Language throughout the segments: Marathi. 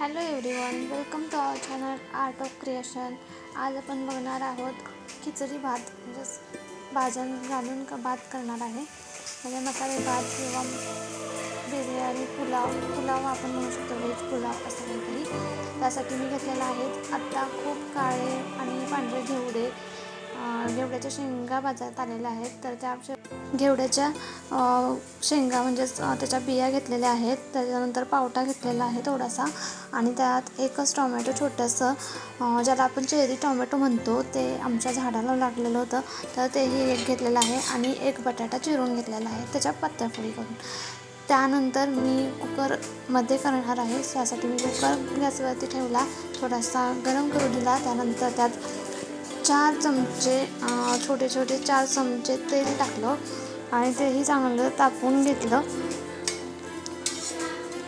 Hello everyone welcome to our channel art of creation आज आपण बघणार आहोत खिचडी भात म्हणजेच भाज्या घालून भात करणार आहे. म्हणजे मसाले भात किंवा बिर्याणी पुलाव. पुलाव आपण म्हणू शकतो व्हेज पुलाव असं काहीतरी. त्यासाठी मी घेतलेला आहे. आत्ता खूप काळे आणि पांढरे घेवडे घेवड्याच्या शेंगा बाजारात आलेल्या आहेत. तर त्या घेवड्याच्या शेंगा म्हणजेच त्याच्या बिया घेतलेल्या आहेत. त्याच्यानंतर पावटा घेतलेला आहे थोडासा. आणि त्यात एकच टोमॅटो छोटंसं ज्याला आपण चेरी टोमॅटो म्हणतो ते आमच्या झाडाला लागलेलं होतं. तर तेही एक घेतलेलं आहे आणि एक बटाटा चिरून घेतलेला आहे त्याच्या पत्त्या फोडी करून त्यानंतर मी कुकरमध्ये करणार आहे. त्यासाठी मी कुकर गॅसवरती ठेवला. थोडासा गरम करू दिला. त्यानंतर त्यात चार चमचे छोटे छोटे चार चमचे तेल टाकलं आणि तेही चांगलं तापवून घेतलं.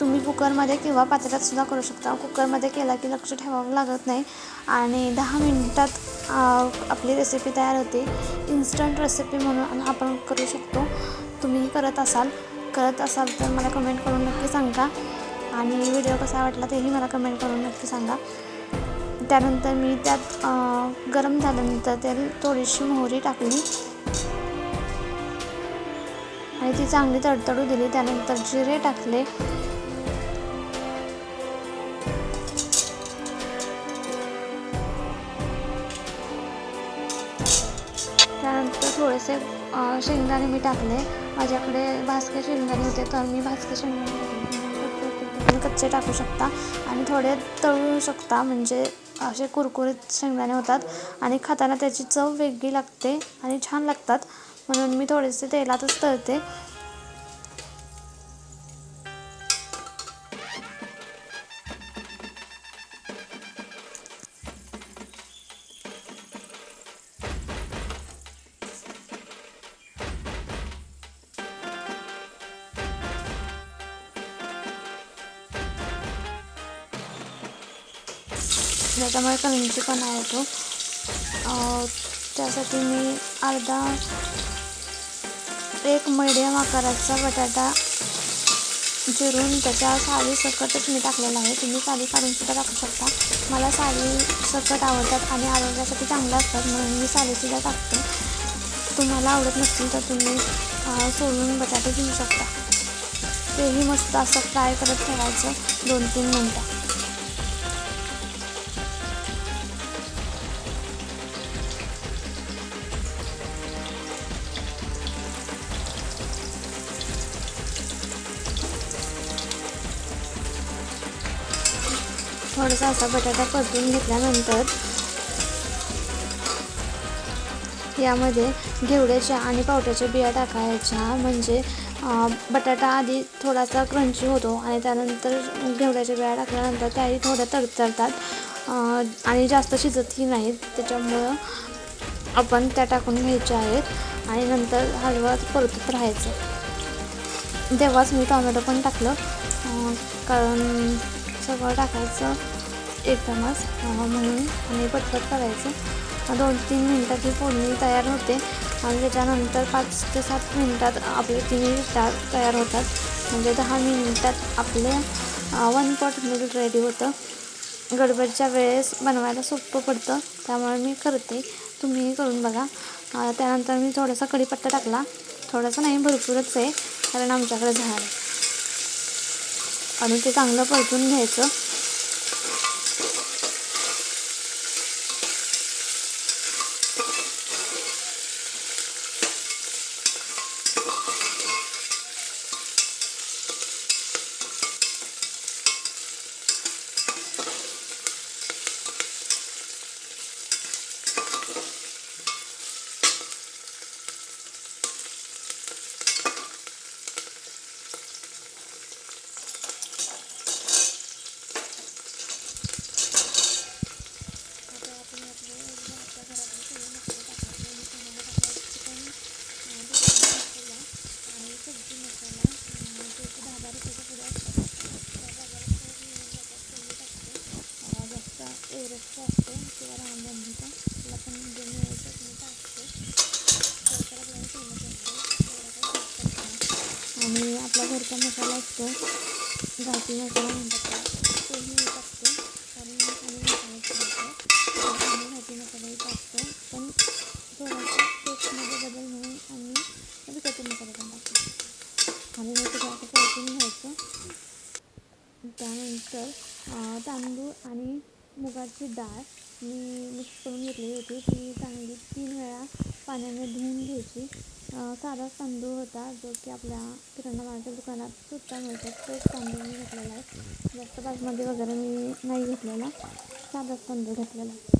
तुम्ही कुकरमध्ये किंवा पात्रात सुद्धा करू शकता. कुकरमध्ये केला की लक्ष ठेवावं लागत नाही आणि दहा मिनिटात आपली रेसिपी तयार होते. इन्स्टंट रेसिपी म्हणून आपण करू शकतो. तुम्ही करत असाल. करत असाल तर मला कमेंट करून नक्की सांगा. आणि व्हिडिओ कसा वाटला तेही मला कमेंट करून नक्की सांगा. त्यानंतर मी त्यात गरम झाल्यानंतर तेल थोडीशी मोहरी टाकली. आणि ती चांगली तडतडू दिली. त्यानंतर जिरे टाकले. त्यानंतर थोडेसे शेंगदाणे मी टाकले. माझ्याकडे भाजके शेंगदाणे होते तर मी भाजके शेंगदाणे कच्चे टाकू शकता आणि थोडे तळू शकता. म्हणजे असे कुरकुरीत शेंगदाणे होतात आणि खाताना त्याची चव वेगळी लागते आणि छान लागतात. म्हणून मी थोडेसे तेलातच तळते. ज्याच्यामुळे क्रंचीपणा येतो त्यासाठी मी अर्धा एक मिडियम आकाराचा बटाटा चिरून त्याच्या साली सकटच मी टाकलेला आहे. तुम्ही साडी काढून सुद्धा टाकू शकता. मला साली सकट आवडतात आणि आरोग्यासाठी चांगलं असतात म्हणून मी साडीसुद्धा टाकते. तुम्हाला आवडत नसतील तर तुम्ही सोलून बटाटे घेऊ शकता. तेही मस्त असं फ्राय करत ठेवायचं दोन तीन मिनटं. थोडासा असा बटाटा परतून घेतल्यानंतर यामध्ये घेवड्याच्या आणि पावट्याच्या बिया टाकायच्या. म्हणजे बटाटा आधी थोडासा क्रंची होतो आणि त्यानंतर घेवड्याच्या बिया टाकल्यानंतर त्याही थोड्या तडतडतात. आणि जास्त शिजतही नाहीत. त्याच्यामुळं आपण त्या टाकून घ्यायच्या आहेत आणि नंतर हलवत परतत राहायचं. तेव्हाच मी टोमॅटो पण टाकलं. कारण सगळं टाकायचं. एकदमच म्हणून आणि पटपट करायचं. दोन तीन मिनटात ही फोडणी तयार होते. आणि त्याच्यानंतर पाच ते सात मिनटात आपले तिन्ही डाळ तयार होतात. म्हणजे दहा मिनिटात आपले वन पॉट मिल रेडी होतं. गडबडच्या वेळेस बनवायला सोपं पडतं. त्यामुळे मी करते. तुम्हीही करून बघा. त्यानंतर मी थोडासा कढीपत्ता टाकला. थोडासा नाही भरपूरच आहे. कारण आमच्याकडे झाड आणि ते चांगलं परतून घ्यायचं. किंवा रामबंदीचा त्याला पण जे मिळायचं आणि आपला घरचा मसाला असतो. घाटी मसाला म्हणतात तोही मी टाकते त्यानंतर अं, तांदूळ आणि मुगाची डाळ मी मिक्स करून घेतलेली होती ती चांगली तीन वेळा पाण्याने धुवून घ्यायची. साधा तांदूळ होता जो की आपल्या किराणा मालाच्या दुकानात सुद्धा मिळतो. तोच तांदूळ मी घेतलेला आहे. जास्त बासमती वगैरे मी नाही घेतलेला. साधाच तांदूळ घेतलेला आहे.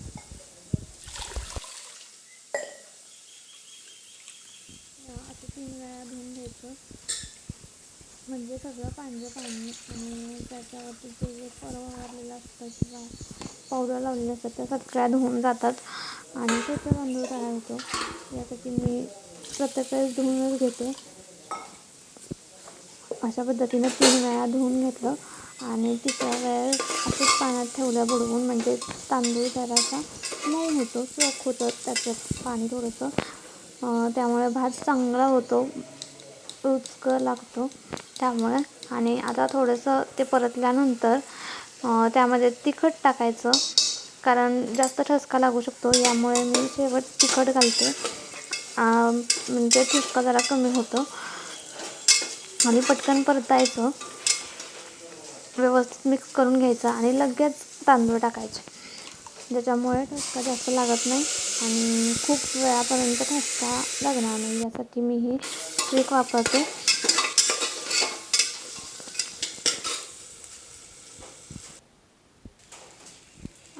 असं तीन वेळा धुवून घ्यायचं. म्हणजे सगळं पांढरं पाणी आणि त्याच्यावरती जे परवा मारलेलं असतं किंवा पावडर लावलेलं असतं त्या सगळ्या धुवून जातात. आणि त्याचा तांदूळ तयार होतो यासाठी मी प्रत्येक वेळेस धुवूनच घेते. अशा पद्धतीनं तीन वेळा धुवून घेतलं. आणि तिसऱ्या वेळेस असंच पाण्यात ठेवलं बुडवून म्हणजे तांदूळ जरासा मऊ होतो चोख होतं त्याच्यात पाणी थोडंसं. त्यामुळे भात चांगला होतो रुचक लागतो त्यामुळे. आणि आता थोडंसं ते परतल्यानंतर त्यामध्ये तिखट टाकायचं. कारण जास्त ठसका लागू शकतो यामुळे मी शेवट तिखट घालते. म्हणजे ठसका जरा कमी होतो. आणि पटकन परतायचं. व्यवस्थित मिक्स करून घ्यायचं आणि लगेच तांदूळ टाकायचे. ज्याच्यामुळे ठसका जास्त लागत नाही आणि खूप वेळापर्यंत ठसका लागणार नाही. यासाठी मी ही ट्रिक वापरते.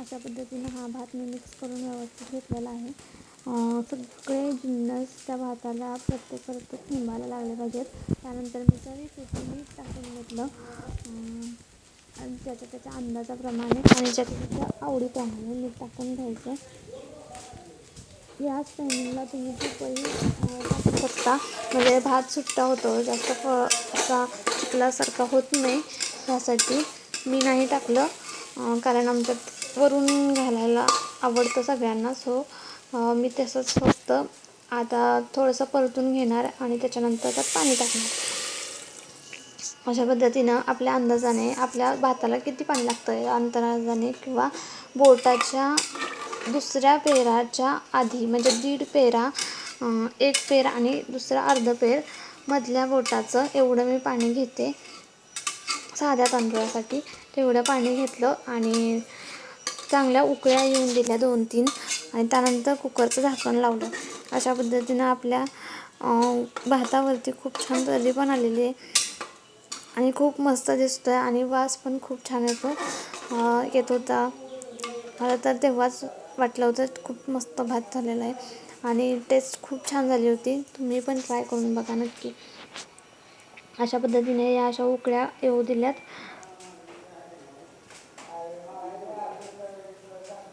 अशा पद्धतीनं हा भात मी मिक्स करून व्यवस्थित घेतलेला आहे. सगळे जिन्नस त्या भाताला प्रत्येक प्रत्येक निंबायला लागले पाहिजेत. त्यानंतर मी चवीपुरती मीठ टाकून घेतलं. आणि त्याच्या त्याच्या अंदाजाप्रमाणे आणि ज्याच्या त्याच्या आवडीप्रमाणे मीठ टाकून घ्यायचं. याच टायमिंगला तुम्ही तूपही टाकू शकता. म्हणजे भात सुट्टा होतो जास्त फ असा चिकलासारखा होत नाही. यासाठी मी नाही टाकलं. कारण आमच्यात वरून घालायला आवडतं सगळ्यांना. सो मी तसंच फक्त आता थोडंसं परतून घेणार आणि त्याच्यानंतर त्यात पाणी टाकणार. अशा पद्धतीनं आपल्या अंदाजाने आपल्या भाताला किती पाणी लागतं आहे अंदाजाने किंवा बोटाच्या दुसऱ्या पेराच्या आधी म्हणजे दीड पेरा एक पेर आणि दुसरा अर्ध पेर मधल्या बोटाचं एवढं मी पाणी घेते. साध्या तांदळासाठी तेवढं पाणी घेतलं आणि चांगल्या उकळ्या येऊन दिल्या दोन तीन आणि त्यानंतर कुकरचं झाकण लावलं. अशा पद्धतीनं आपल्या भातावरती खूप छान तर्री पण आलेली आहे. आणि खूप मस्त दिसतो आहे आणि वास पण खूप छान येतो. येत होता. मला तर तेव्हाच वाटलं होतं खूप मस्त भात झालेला आहे. आणि टेस्ट खूप छान झाली होती. तुम्ही पण ट्राय करून बघा नक्की. अशा पद्धतीने या अशा उकळ्या येऊ दिल्यात.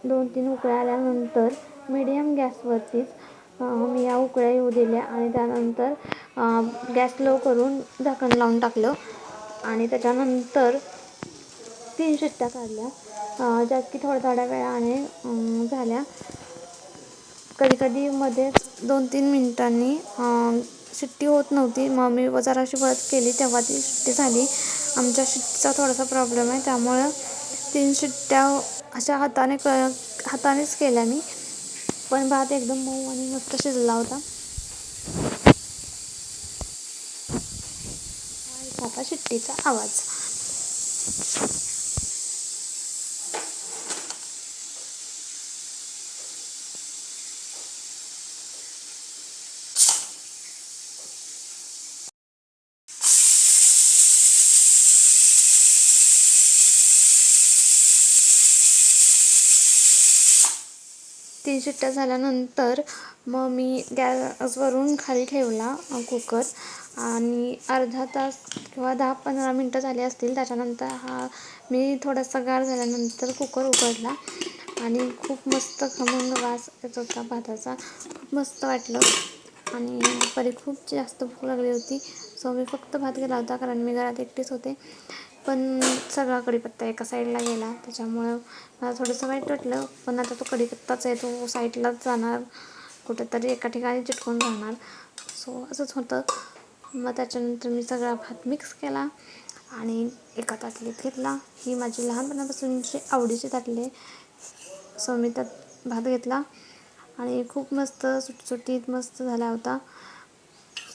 दोन तीन उकळ्या आल्यानंतर मिडियम गॅसवरतीच मी या उकळ्या येऊ दिल्या आणि त्यानंतर गॅस लो करून झाकण लावून टाकलं. आणि त्याच्यानंतर तीन शिट्ट्या काढल्या ज्यात ज्या की थोड्या थोड्या वेळाने झाल्या. कधी कधी दोन तीन मिनिटांनी शिट्टी होत नव्हती. मग मी जराशी परत केली तेव्हा ती शिट्टी झाली. आमच्या शिट्टीचा थोडासा प्रॉब्लेम आहे त्यामुळं तीन शिट्ट्या अशा हाताने क हातानेच केल्या मी. पण भात एकदम मऊ आणि मस्त शिजला होता. आता शिट्टीचा आवाज. तीन शिट्ट्या झाल्यानंतर मग मी गॅसवरून खाली ठेवला कुकर. आणि अर्धा तास किंवा दहा पंधरा मिनटं झाली असतील त्याच्यानंतर हा मी थोडासा गार झाल्यानंतर कुकर उघडला. आणि खूप मस्त खमंग वास येत होता भाताचा. खूप मस्त वाटलं. आणि दुपारी खूप जास्त भूक लागली होती. सो मी फक्त भात गेला होता कारण मी घरात एकटीच होते. पण सगळा कढीपत्ता एका साईडला गेला. त्याच्यामुळं मला थोडंसं वाईट वाटलं. पण आता तो कढीपत्ताच आहे. तो साईडलाच जाणार. कुठेतरी एका ठिकाणी चिटकून राहणार. सो असंच होतं. मग त्याच्यानंतर मी सगळा भात मिक्स केला. आणि एका ताटलीत घेतला. ही माझी लहानपणापासूनची आवडीची ताटली आहे. सो मी त्यात भात घेतला. आणि खूप मस्त सुटसुटीत मस्त झाला होता.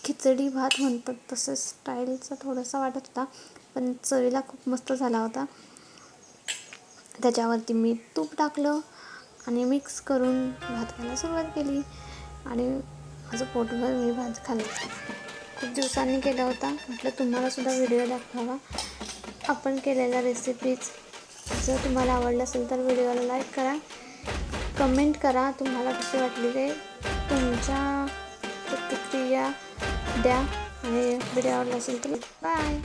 खिचडी भात म्हणतात. तसं स्टाईलचा थोडासा वाटत होता. पण चवीला खूप मस्त झाला होता. त्याच्यावरती मी तूप टाकलं आणि मिक्स करून भात खायला सुरुवात केली आणि माझं पोटभर मी भात खाल्ला. खूप दिवसांनी केला होता. म्हटलं तुम्हालासुद्धा व्हिडिओ दाखवावा. आपण केलेल्या रेसिपीज जर तुम्हाला आवडलं असेल तर व्हिडिओला लाईक करा. कमेंट करा तुम्हाला कशी वाटली ते तुमच्या प्रतिक्रिया द्या. आणि व्हिडिओ आवडला असेल तर बाय